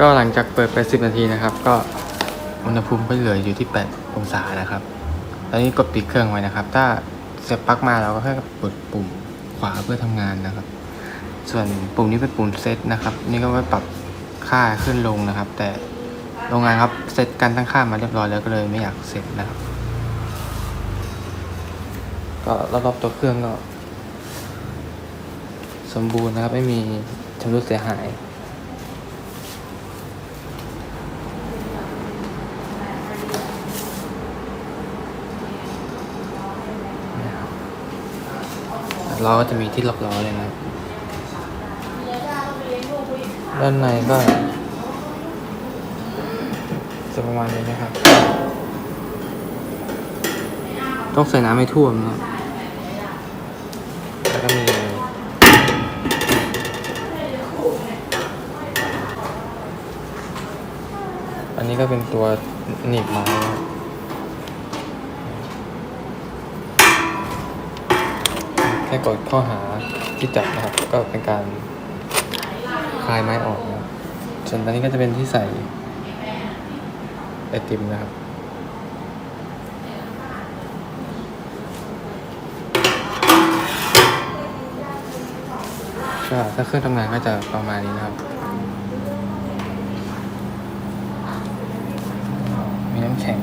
ก็หลังจากเปิดไป 10 นาทีนะครับ ก็อุณหภูมิก็เหลืออยู่ที่ 8 องศานะครับตอนนี้กดปิดเครื่องไว้นะครับ ถ้าเสียบปลั๊กมาเราก็แค่กดปุ่มขวาเพื่อทำงานนะครับ ส่วนปุ่มนี้เป็นปุ่มเซตนะครับ นี่ก็ไว้ปรับค่าขึ้นลงนะครับ แต่โรงงานครับเซตการตั้งค่ามาเรียบร้อยแล้วก็เลยไม่อยากเซตนะครับก็รอบๆตัวเครื่องก็ สมบูรณ์นะครับ ไม่มีชำรุดเสียหาย นะครับ ล้อก็จะมีที่ล็อกล้อเลยนะ ด้านในก็จะประมาณนี้นะครับ ต้องใส่น้ำไม่ท่วมนะแล้วก็มีอันนี้ก็เป็นตัวหนีบไม้ นะครับแค่กดข้อหาที่จับนะครับ ก็เป็นการคลายไม้ออกนะครับ ส่วนอันนี้ก็จะเป็นที่ใส่ไอติมนะครับก็ถ้าเครื่องทำงานก็จะประมาณนี้นะครับ มีน้ำแข็ง